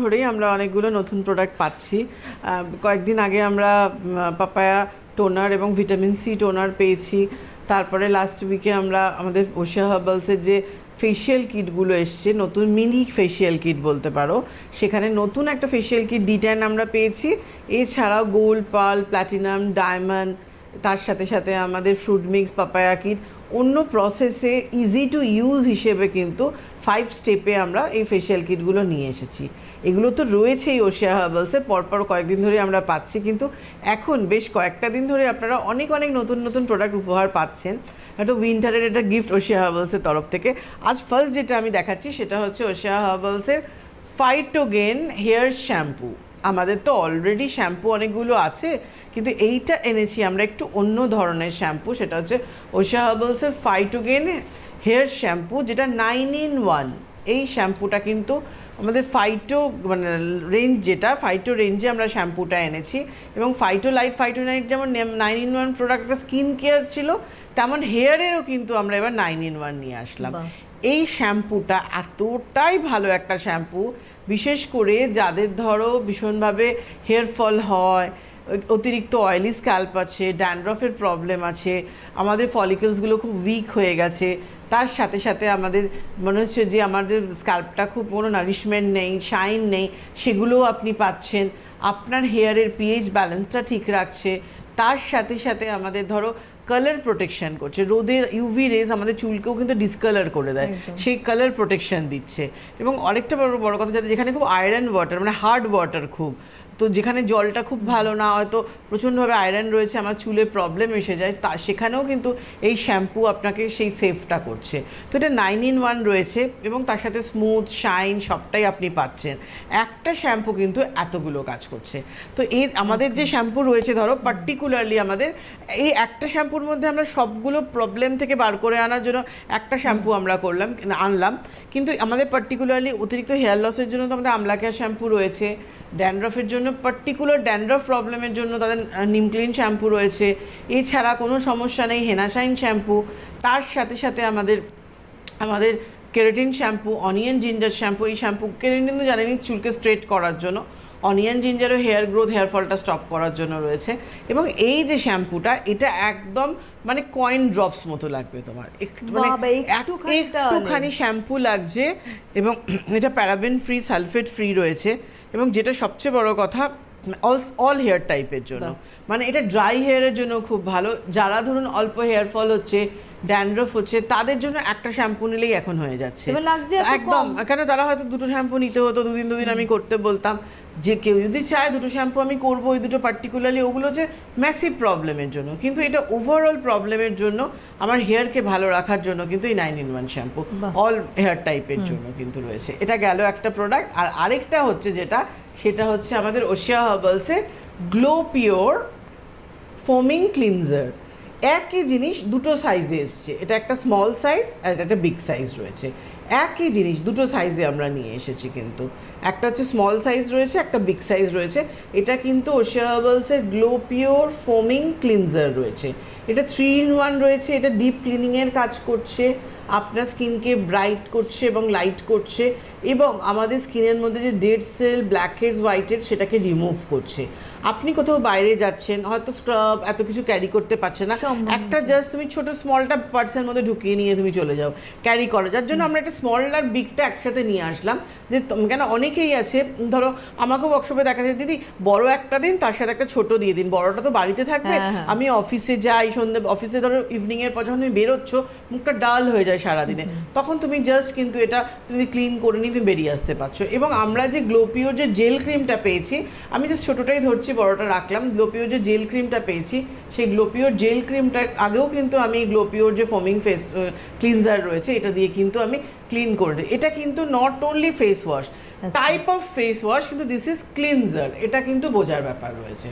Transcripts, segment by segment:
ধরেই আমরা অনেকগুলো নতুন প্রোডাক্ট পাচ্ছি। কয়েকদিন আগে আমরা পাপায়া টোনার এবং ভিটামিন সি টোনার পেয়েছি। তারপরে লাস্ট উইকে আমরা আমাদের ওশিয়া হার্বালসের যে ফেশিয়াল কিটগুলো এসছে, নতুন মিনি ফেশিয়াল কিট বলতে পারো, সেখানে নতুন একটা ফেশিয়াল কিট ডিটেন আমরা পেয়েছি। এছাড়াও গোল্ড পাল প্ল্যাটিনাম ডায়মন্ড তার সাথে সাথে আমাদের ফ্রুট মিক্স পাপায়া কিট অন্য প্রসেসে ইজি টু ইউজ হিসেবে কিন্তু ফাইভ স্টেপে আমরা এই ফেশিয়াল কিটগুলো নিয়ে এসেছি। এগুলো তো রয়েছেই ওশিয়া হার্বালসে পরপর কয়েকদিন ধরে আমরা পাচ্ছি, কিন্তু এখন বেশ কয়েকটা দিন ধরে আপনারা অনেক অনেক নতুন নতুন প্রোডাক্ট উপহার পাচ্ছেন। একটা উইন্টারের একটা গিফট ওশিয়া হার্বালসের তরফ থেকে। আজ ফার্স্ট যেটা আমি দেখাচ্ছি, সেটা হচ্ছে ওশিয়া হার্বালসের ফাইটোগেন হেয়ার শ্যাম্পু আমাদের তো অলরেডি শ্যাম্পু অনেকগুলো আছে কিন্তু এইটা এনেছি আমরা একটু অন্য ধরনের শ্যাম্পু সেটা হচ্ছে ওশা হার্বালসের ফাইটোগেন হেয়ার শ্যাম্পু যেটা নাইন ইন ওয়ান এই শ্যাম্পুটা কিন্তু আমাদের ফাইটো মানে রেঞ্জ যেটা ফাইটো রেঞ্জে আমরা শ্যাম্পুটা এনেছি। এবং ফাইটো লাইট ফাইটো নাইট যেমন nine in one product skin care ছিল তেমন হেয়ারেরও কিন্তু আমরা এবার নাইন ইন ওয়ান নিয়ে আসলাম। এই শ্যাম্পুটা এতটাই ভালো একটা শ্যাম্পু বিশেষ করে যাদের ধরো ভীষণভাবে হেয়ার ফল হয়, অতিরিক্ত অয়েলি স্ক্যাল্প আছে ড্যান্ড্রফের প্রবলেম আছে, আমাদের ফলিকলসগুলো খুব উইক হয়ে গেছে, তার সাথে সাথে আমাদের মনে হচ্ছে যে আমাদের স্ক্যাল্পটা খুব কোনো নারিশমেন্ট নেই শাইন নেই, সেগুলোও আপনি পাচ্ছেন। আপনার হেয়ারের পিএইচ ব্যালেন্সটা ঠিক রাখছে। তার সাথে সাথে আমাদের ধরো কালার প্রোটেকশন করছে। রোদের ইউভি রেজ আমাদের চুলকেও কিন্তু ডিসকালার করে দেয়। সেই কালার প্রোটেকশন দিচ্ছে। এবং অনেকটা বড় বড় কথা যাতে যেখানে খুব আয়রন ওয়াটার মানে হার্ড ওয়াটার খুব। তো যেখানে জলটা খুব ভালো না হয়তো প্রচণ্ডভাবে আয়রন রয়েছে আমার চুলে প্রবলেম এসে যায় তা সেখানেও কিন্তু এই শ্যাম্পু আপনাকে সেই সেফটা করছে। তো এটা নাইন ইন ওয়ান রয়েছে এবং তার সাথে স্মুথ শাইন সবটাই আপনি পাচ্ছেন। একটা শ্যাম্পু কিন্তু এতগুলো কাজ করছে। তো এই আমাদের যে শ্যাম্পু রয়েছে ধরো পার্টিকুলারলি আমাদের এই একটা শ্যাম্পুর মধ্যে আমরা সবগুলো প্রবলেম থেকে বার করে আনার জন্য একটা শ্যাম্পু আমরা করলাম আনলাম। কিন্তু আমাদের পার্টিকুলারলি অতিরিক্ত হেয়ার লসের জন্য তো আমাদের আমলাকেয়ার শ্যাম্পু রয়েছে। ড্যান্ড্রফের জন্য পার্টিকুলার ড্যান্ড্রফ প্রবলেমের জন্য তাদের নিম ক্লিন শ্যাম্পু রয়েছে। এছাড়া কোনো সমস্যা নেই হেনাশাইন শ্যাম্পু তার সাথে সাথে আমাদের আমাদের keratin shampoo onion ginger shampoo এই শ্যাম্পু কেরাটিন কিন্তু জানেনি চুলকে স্ট্রেট করার জন্য। অনিয়ন জিঞ্জারও হেয়ার গ্রোথ হেয়ার ফলটা স্টপ করার জন্য রয়েছে। এবং এই যে শ্যাম্পুটা এটা একদম মানে কয়েন ড্রপস মতো লাগবে তোমার। একটু মানে একটুখানি একটুখানি শ্যাম্পু লাগছে এবং এটা প্যারাবেন ফ্রি সালফেট ফ্রি রয়েছে এবং যেটা সবচেয়ে বড় কথা অল অল হেয়ার টাইপের জন্য। মানে এটা ড্রাই হেয়ারের জন্য খুব ভালো। যারা ধরুন অল্প হেয়ার ফল হচ্ছে ড্যান্ড্রফ হচ্ছে তাদের জন্য একটা শ্যাম্পু নিলেই এখন হয়ে যাচ্ছে। একদম। কেন তারা হয়তো দুটো শ্যাম্পু নিতে হতো দুদিন দুদিন আমি করতে বলতাম। যে কেউ যদি চায় দুটো শ্যাম্পু আমি করব ওই দুটো পার্টিকুলারলি ওগুলো হচ্ছে ম্যাসিভ প্রবলেমের জন্য। কিন্তু এটা ওভারঅল প্রবলেমের জন্য আমার হেয়ারকে ভালো রাখার জন্য কিন্তু এই nine in one shampoo all hair টাইপের জন্য কিন্তু রয়েছে। এটা গেল একটা প্রোডাক্ট আর আরেকটা হচ্ছে যেটা সেটা হচ্ছে আমাদের ওশিয়া হার্বালসের গ্লো পিওর ফোমিং ক্লিনজার একই জিনিস দুটো সাইজে এসছে। এটা একটা স্মল সাইজ আর এটা একটা বিগ সাইজ রয়েছে। একই জিনিস দুটো সাইজে আমরা নিয়ে এসেছি কিন্তু। একটা হচ্ছে স্মল সাইজ রয়েছে একটা বিগ সাইজ রয়েছে। এটা কিন্তু ওশিয়া হার্বালসের গ্লো পিওর ফোমিং ক্লিনজার রয়েছে। এটা থ্রি ইন ওয়ান রয়েছে এটা ডিপ ক্লিনিংয়ের কাজ করছে আপনার স্কিনকে ব্রাইট করছে এবং লাইট করছে এবং আমাদের স্কিনের মধ্যে যে dead cell black heads white head সেটাকে রিমুভ করছে। আপনি কোথাও বাইরে যাচ্ছেন হয়তো স্ক্রাব এত কিছু ক্যারি করতে পারছে না। একটা জাস্ট তুমি ছোট স্মলটা পার্সের মধ্যে ঢুকিয়ে নিয়ে তুমি চলে যাও ক্যারি করো। যার জন্য আমরা একটা স্মল আর বিগটা একসাথে নিয়ে আসলাম। যে কেন অনেকেই আছে ধরো আমাকে ওয়ার্কশপে দেখা যায় দিদি বড় একটা দিন তার সাথে একটা ছোট দিয়ে দিন বড়টা তো বাড়িতে থাকবে। হ্যাঁ, হ্যাঁ। আমি অফিসে যাই সন্ধ্যে অফিসে ধরো ইভিনিং এর পর যখন তুমি বেরোচ্ছ মুখটা ডাল হয়ে যায় সারাদিনে। তখন তুমি জাস্ট কিন্তু এটা তুমি ক্লিন করে নিয়ে তুমি বেরিয়ে আসতে পারছ। এবং আমরা যে গ্লোপিওর যে জেল ক্রিমটা পেয়েছি আমি জাস্ট ছোটোটাই ধরছি বড়টা রাখলাম। গ্লোপিওর যে জেল ক্রিমটা পেয়েছি সেই গ্লোপিওর জেল ক্রিমটা আগেও কিন্তু আমি গ্লোপিওর যে ফোমিং ফেস ক্লিনজার রয়েছে এটা দিয়ে কিন্তু আমি ক্লিন করে দিই। এটা কিন্তু not only face wash type of face wash কিন্তু দিস ইজ ক্লিনজার এটা কিন্তু বোঝার ব্যাপার রয়েছে।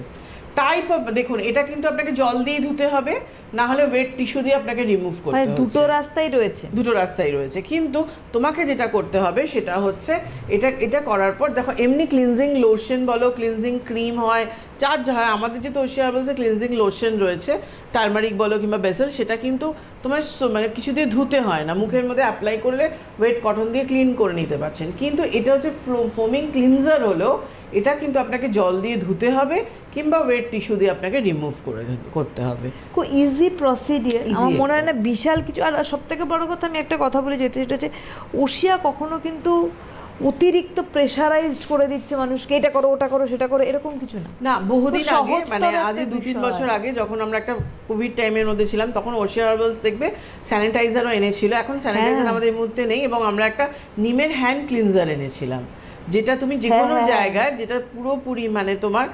টাইপ অফ দেখুন এটা কিন্তু আপনাকে জল দিয়ে ধুতে হবে না হলে ওয়েট টিস্যু দিয়ে আপনাকে রিমুভ করতে মানে হচ্ছে। দুটো রাস্তাই রয়েছে। দুটো রাস্তাই রয়েছে। কিন্তু তোমাকে যেটা করতে হবে সেটা হচ্ছে এটা এটা করার পর দেখো এমনি ক্লিনজিং লোশন বলো ক্লিনজিং ক্রিম হয় যা হয় আমাদের যে তোষি বলছে ক্লিনজিং লোশন রয়েছে টার্মারিক বলো কিংবা বেসেল সেটা কিন্তু তোমার মানে কিছু দিয়ে ধুতে হয় না। মুখের মধ্যে অ্যাপ্লাই করলে ওয়েট কটন দিয়ে ক্লিন করে নিতে পারছেন। কিন্তু এটা হচ্ছে ফোমিং ক্লিনজার হলো এটা কিন্তু আপনাকে জল দিয়ে ধুতে হবে কিংবা ওয়েট টিস্যু দিয়ে আপনাকে রিমুভ করে করতে হবে। খুব ইজি প্রসিডিয়ার আমার মনে হয় না বিশাল কিছু। আর সব থেকে বড় কথা আমি একটা কথা বলে যেতে সেটা হচ্ছে ওশিয়া কখনো কিন্তু অতিরিক্ত প্রেশারাইজড করে দিচ্ছে মানুষকে এটা করো ওটা করো সেটা করো এরকম কিছু না। না বহুদিন আগে মানে আজ দু তিন বছর আগে যখন আমরা একটা কোভিড টাইমের মধ্যে ছিলাম তখন ওশিয়া হার্বালস দেখবে স্যানিটাইজারও এনেছিল। এখন স্যানিটাইজার। আমাদের মুহূর্তে নেই এবং আমরা একটা নিমের হ্যান্ড ক্লিনজার এনেছিলাম। যেটা তুমি যে হ্যাঁ, কোনো হ্যাঁ। জায়গায় যেটা পুরোপুরি মানে তোমার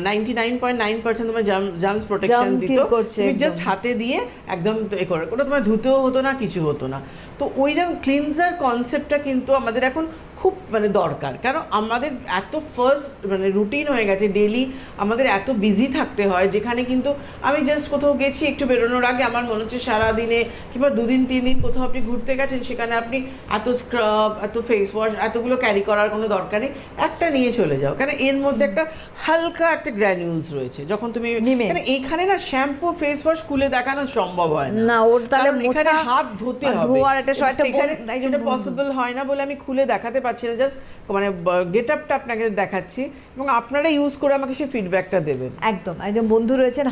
ninety nine point nine percent তোমার জার্মস প্রোটেকশন দিত তুমি জাস্ট হাতে দিয়ে একদম এ করে। ওটা তোমার ধুতেও হতো না কিছু হতো না। তো ওইরকম ক্লিনজার কনসেপ্টটা কিন্তু আমাদের এখন খুব মানে দরকার। কারণ আমাদের এত ফার্স্ট মানে রুটিন হয়ে গেছে ডেলি আমাদের এত বিজি থাকতে হয় যেখানে কিন্তু আমি জাস্ট কোথাও গেছি একটু বেরোনোর আগে আমার মনে হচ্ছে সারাদিনে কিংবা দুদিন তিন দিন কোথাও আপনি ঘুরতে গেছেন সেখানে আপনি এত স্ক্রাব এত ফেস ওয়াশ এতগুলো ক্যারি করার কোনো দরকার নেই একটা নিয়ে চলে যাও। কারণ এর মধ্যে একটা হালকা একটা গ্র্যানিউলস রয়েছে। যখন তুমি। মানে এইখানে না শ্যাম্পু ফেস ওয়াশ খুলে দেখানো সম্ভব হয় না। ওর তাহলে এখানে হাত ধুতে হবে। একটা একটা বোন- পসিবল হয় না বলে আমি খুলে দেখাতে পারছি না জাস্ট মানে গেট আপটা আপনাকে দেখাচ্ছি। এবং আপনারা ইউজ করে আমাকে সেই ফিডব্যাকটা দেবেন। একদম একজন বন্ধু রয়েছেন